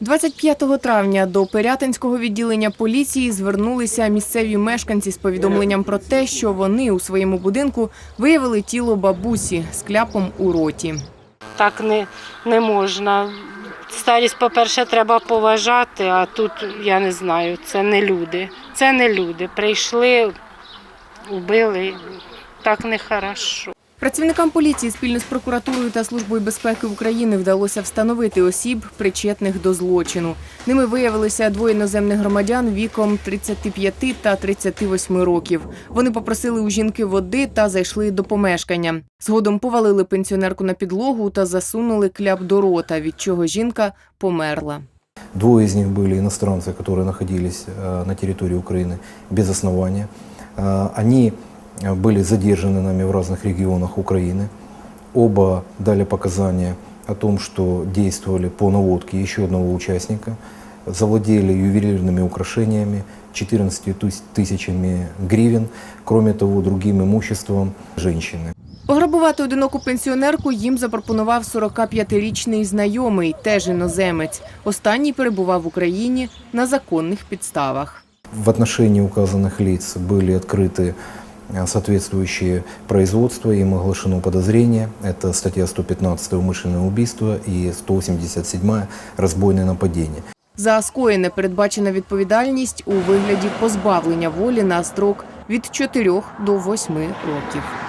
25 травня до Пирятинського відділення поліції звернулися місцеві мешканці з повідомленням про те, що вони у своєму будинку виявили тіло бабусі з кляпом у роті. Так не, не можна. Старість, по-перше, треба поважати, а тут я не знаю, це не люди. Це не люди. Прийшли, убили. Так не хорошо. Працівникам поліції спільно з прокуратурою та службою безпеки України вдалося встановити осіб, причетних до злочину. Ними виявилися двоє іноземних громадян віком 35 та 38 років. Вони попросили у жінки води та зайшли до помешкання. Згодом повалили пенсіонерку на підлогу та засунули кляп до рота, від чого жінка померла. Двое из них были иностранцы, которые находились э, на территории Украины без основания. Э, Они э, были задержаны нами в разных регионах Украины. Оба дали показания о том, что действовали по наводке еще одного участника, завладели ювелирными украшениями, 14 тыс- тысячами гривен, кроме того, другим имуществом женщины. Пограбувати одиноку пенсіонерку їм запропонував 45-річний знайомий, теж іноземець. Останній перебував в Україні на законних підставах. В отношении указанных лиц были открыты э, соответствующие производства, им оглашено подозрение. Это статья 115 «Умышленное убийство» и 187 «Разбойное нападение». За скоєне передбачена відповідальність у вигляді позбавлення волі на строк від 4 до 8 років.